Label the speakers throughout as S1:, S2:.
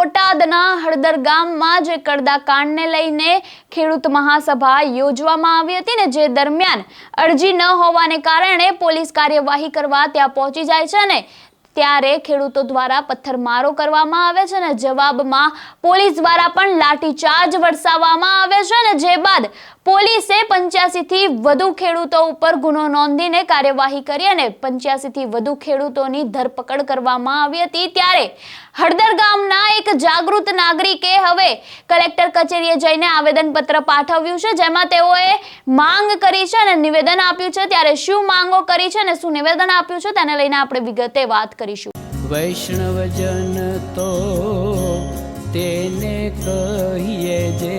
S1: બોટાદના હળદર ગામમાં જે કડદા કાંડને લઈને ખેડૂત મહાસભા યોજવામાં આવી હતી ને જે દરમિયાન અરજી ન હોવાને કારણે પોલીસ કાર્યવાહી કરવા ત્યાં પહોંચી જાય છે ને ત્યારે ખેડૂતો દ્વારા પથ્થરમારો કરવામાં આવે છે ને જવાબમાં પોલીસ દ્વારા પણ લાઠીચાર્જ વરસાવવામાં આવે છે ને જે બાદ પોલીસે પંચ્યાસી થી વધુ ખેડૂતો ઉપર ગુનો નોંધીને કાર્યવાહી કરી અને પંચ્યાસી થી વધુ ખેડૂતોની ધરપકડ કરવામાં આવી હતી ત્યારે હળદર ગામના એક જાગૃત નાગરિકે હવે કલેક્ટર કચેરીએ જઈને આવેદનપત્ર પાઠવ્યું છે, જેમાં તેઓએ માંગ કરી છે અને નિવેદન આપ્યું છે. ત્યારે શું માંગો કરી છે અને શું નિવેદન આપ્યું છે તેને લઈને આપણે વિગતે વાત કરીશું.
S2: વૈષ્ણવજન તો તેને કહીએ જે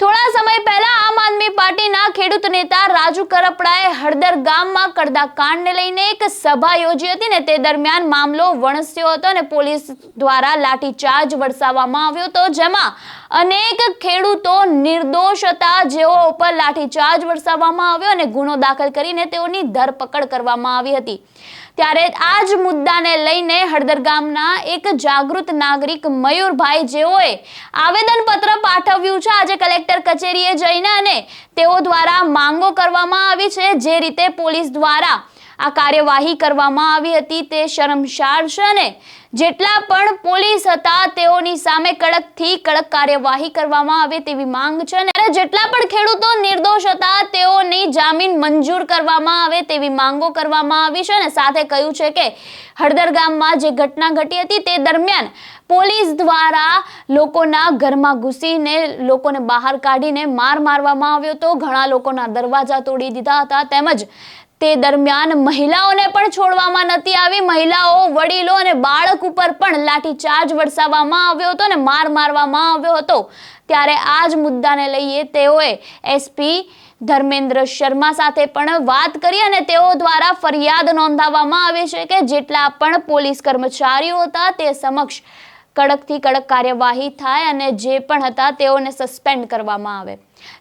S1: થોડા સમય પહેલા આમ આદમી પાર્ટીના ખેડૂત નેતા રાજુ કરપડાએ હળદર ગામમાં કરદા કાંડને લઈને એક સભા યોજી હતી ને તે દરમિયાન મામલો વણસ્યો હતો અને પોલીસ દ્વારા લાઠીચાર્જ વરસાવવામાં આવ્યો હતો, જેમાં અનેક ખેડૂતો નિર્દોષ હતા. જેઓ ઉપર લાઠીચાર્જ વરસાવવામાં આવ્યો અને ગુનો દાખલ કરીને તેઓની ધરપકડ કરવામાં આવી હતી. ત્યારે આ જ મુદ્દાને લઈને હળદર ગામના એક જાગૃત નાગરિક મયુરભાઈ જેઓએ આવેદનપત્ર પાઠવ્યું છે. આજે કલેક્ટર કચેરીએ જઈને અને તેઓ દ્વારા માંગો કરવામાં આવી છે. જે રીતે પોલીસ દ્વારા આ કાર્યવાહી કરવામાં આવી હતી તે શરમશાર છે ને જેટલા પણ પોલીસ હતા તેઓની સામે કડકથી કડક કાર્યવાહી કરવામાં આવે તેવી માંગ છે ને જેટલા પણ ખેડૂતો નિર્દોષ હતા તેઓની જામીન મંજૂર કરવામાં આવે તેવી માંગો કરવામાં આવી છે ને સાથે કહ્યું છે કે હળદર ગામમાં જે ઘટના ઘટી હતી તે દરમિયાન પોલીસ દ્વારા લોકોના ઘરમાં ઘૂસીને લોકોને બહાર કાઢીને માર મારવામાં આવ્યો હતો. ઘણા લોકોના દરવાજા તોડી દીધા હતા તેમજ તે દરમિયાન મહિલાઓને પણ છોડવામાં નથી આવી. મહિલાઓ, વડીલો અને બાળક ઉપર પણ લાઠીચાર્જ વરસાવવામાં આવ્યો હતો અને માર મારવામાં આવ્યો હતો. ત્યારે આ જ મુદ્દાને લઈએ તેઓએ એસપી ધર્મેન્દ્ર શર્મા સાથે પણ વાત કરી અને તેઓ દ્વારા ફરિયાદ નોંધાવવામાં આવી છે કે જેટલા પણ પોલીસ કર્મચારીઓ હતા તે સમક્ષ કડકથી કડક કાર્યવાહી થાય અને જે પણ હતા તેઓને સસ્પેન્ડ કરવામાં આવે.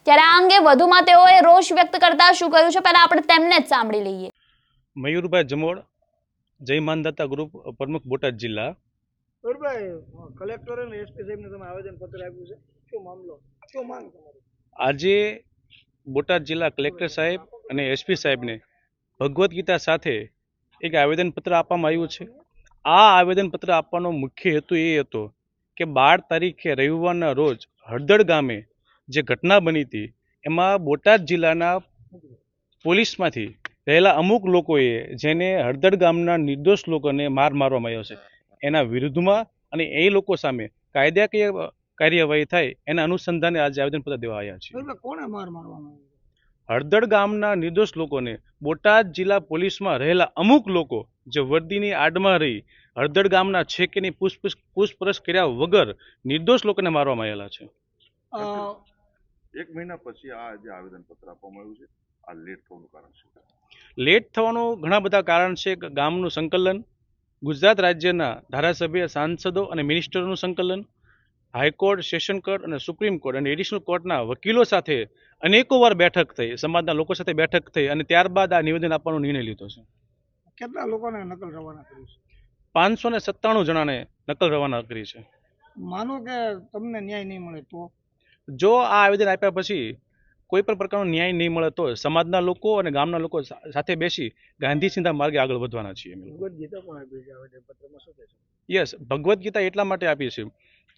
S1: ત્યારે આ અંગે વધુમાં તેઓએ રોષ વ્યક્ત કરતા શું કહ્યું છે પહેલા આપણે તેમને જ સાંભળી લઈએ.
S3: મયુરભાઈ જમોડ જય માનદાતા ગ્રુપ પ્રમુખ બોટાદ જિલ્લા.
S4: ગરુડભાઈ કલેક્ટર અને એસપી સાહેબને તમે આવેદન પત્ર આપ્યું છે. શું મામલો? શું માંગ તમારી?
S3: આજે બોટાદ જિલ્લા કલેક્ટર સાહેબ અને એસપી સાહેબને ભગવદ્ ગીતા સાથે એક આવેદનપત્ર આપવામાં આવ્યું છે. આ આવેદનપત્ર આપવાનો મુખ્ય હેતુ એ હતો કે બાર તારીખે રવિવારના રોજ હળદળ ગામે જે ઘટના બની હતી એમાં બોટાદ જિલ્લાના પોલીસમાંથી રહેલા અમુક લોકોએ જેને હળદળ ગામના નિર્દોષ લોકોને માર મારવામાં આવ્યો છે એના વિરુદ્ધમાં અને એ લોકો સામે કાયદાકીય કાર્યવાહી થાય એના અનુસંધાને આજે આવેદનપત્ર દેવા આવ્યા છે
S4: કોણે માર મારવામાં
S3: હળદળ ગામના નિર્દોષ લોકોને બોટાદ જિલ્લા પોલીસમાં રહેલા અમુક લોકો જે વર્દીની આડમાં રહી હળદળ ગામના છેકેની પૂછપૂછ પૂછપરછ કર્યા વગર નિર્દોષ લોકોને મારવામાં આવેલા છે.
S5: એક મહિના પછી આ જે આવેદન પત્ર આપવામાં આવ્યું છે આ લેટ થવાનું કારણ છે?
S3: લેટ થવાનું ઘણા બધા કારણ છે. ગામનું સંકલન ગુજરાત રાજ્યના ધારાસભ્ય સાંસદો અને મિનિસ્ટરોનું સંકલન હાઈકોર્ટ સેશન કોર્ટ અને સુપ્રીમ કોર્ટ અને એડિશનલ કોર્ટના વકીલો સાથે અનેકો વાર બેઠક થઈ સમાજના લોકો સાથે બેઠક થઈ અને ત્યારબાદ આ નિવેદન આપવાનો નિર્ણય લીધો છે.
S4: કેટલા લોકોને નકલ રવાના કરી છે?
S3: પાંચસો ને સત્તાણું જણાને નકલ રવાના કરી છે.
S4: માનો કે તમને ન્યાય નહીં મળે તો?
S3: જો આ આવેદન આપ્યા પછી કોઈ પણ પ્રકારનો ન્યાય નહીં મળે તો સમાજના લોકો અને ગામના લોકો સાથે બેસી ગાંધી ચિંતા માર્ગે આગળ વધવાના છીએ
S4: ભગવદ ગીતા પણ આપી છે આવેદન પત્રમાં શું કહેશો
S3: યસ ભગવદ્ ગીતા એટલા માટે આપી છે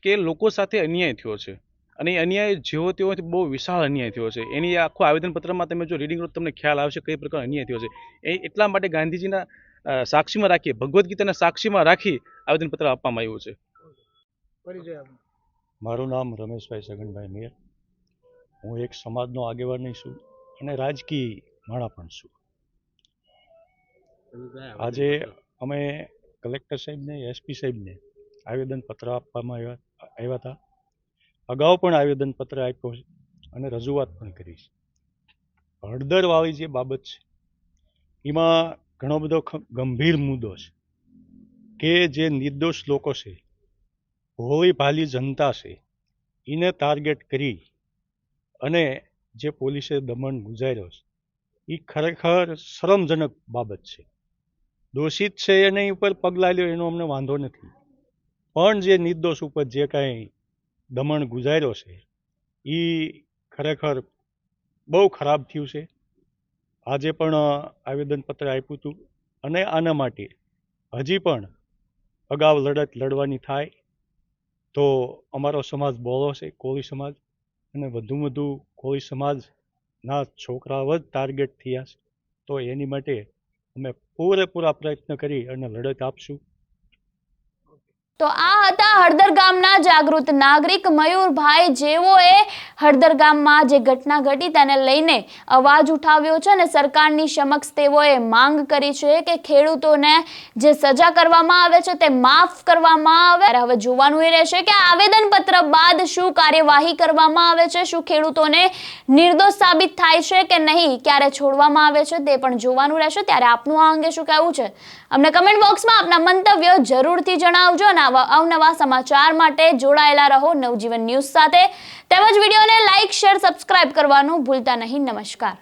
S3: કે લોકો સાથે અન્યાય થયો છે. અને એ અન્યાય જેવો તેવો બહુ વિશાળ અન્યાય થયો છે. એની આખું આવેદનપત્રમાં તમે જો રીડિંગ કરો તમને ખ્યાલ આવશે કઈ પ્રકારનો અન્યાય થયો છે. એ એટલા માટે ગાંધીજીના સાક્ષીમાં રાખી ભગવદ્ ગીતાના સાક્ષીમાં રાખી આવેદનપત્ર આપવામાં આવ્યું છે.
S6: મારું નામ રમેશભાઈ સગનભાઈ મેયર હું એક સમાજનો આગેવાની છું અને રાજકીય માણા પણ છું. આજે અમે કલેક્ટર સાહેબને એસપી સાહેબને આવેદનપત્ર આપવામાં આવ્યા આવ્યા હતા. અગાઉ પણ આવેદનપત્ર આપ્યો છે અને રજૂઆત પણ કરી છે. હળદરવાળી જે બાબત છે એમાં ઘણો બધો ગંભીર મુદ્દો છે કે જે નિર્દોષ લોકો છે, ભોળી ભાલી જનતા છે, એને ટાર્ગેટ કરી અને જે પોલીસે દમન ગુજાર્યો છે એ ખરેખર શરમજનક બાબત છે. દોષિત છે એની ઉપર પગલાં લ્યો એનો અમને વાંધો નથી. પણ જે નિર્દોષ ઉપર જે કાંઈ દમણ ગુજાર્યો છે એ ખરેખર બહુ ખરાબ થયું છે. આજે પણ આવેદનપત્ર આપ્યું હતું અને આના માટે હજી પણ અગાઉ લડત લડવાની થાય તો અમારો સમાજ છે, કોળી સમાજ. અને વધુ વધુ કોળી સમાજના છોકરાઓ જ ટાર્ગેટ થયા છે. તો એની માટે અમે પૂરેપૂરા પ્રયત્ન કરી અને લડત આપશું.
S1: તો આ હતા હળદર ગામના જાગૃત નાગરિક મયુરભાઈ જેઓએ હળદર ગામમાં જે ઘટના ઘટી તેને લઈને અવાજ ઉઠાવ્યો છે અને સરકારની સમક્ષ તેઓએ માંગ કરી છે કે ખેડૂતોને જે સજા કરવામાં આવે છે તે માફ કરવામાં આવે. હવે જોવાનું એ રહેશે કે આવેદનપત્ર બાદ શું કાર્યવાહી કરવામાં આવે છે, શું ખેડૂતોને નિર્દોષ સાબિત થાય છે કે નહીં, ક્યારે છોડવામાં આવે છે તે પણ જોવાનું રહેશે. ત્યારે આપનું આ અંગે શું કહેવું છે? અમને કમેન્ટ બોક્સમાં આપના મંતવ્યો જરૂરથી જણાવજો અને આવા અવનવા સમાચાર માટે જોડાયેલા રહો નવજીવન ન્યૂઝ સાથે. તેમજ વિડીયોને લાઇક શેર, સબસ્ક્રાઇબ કરવાનું ભૂલતા નહીં. નમસ્કાર.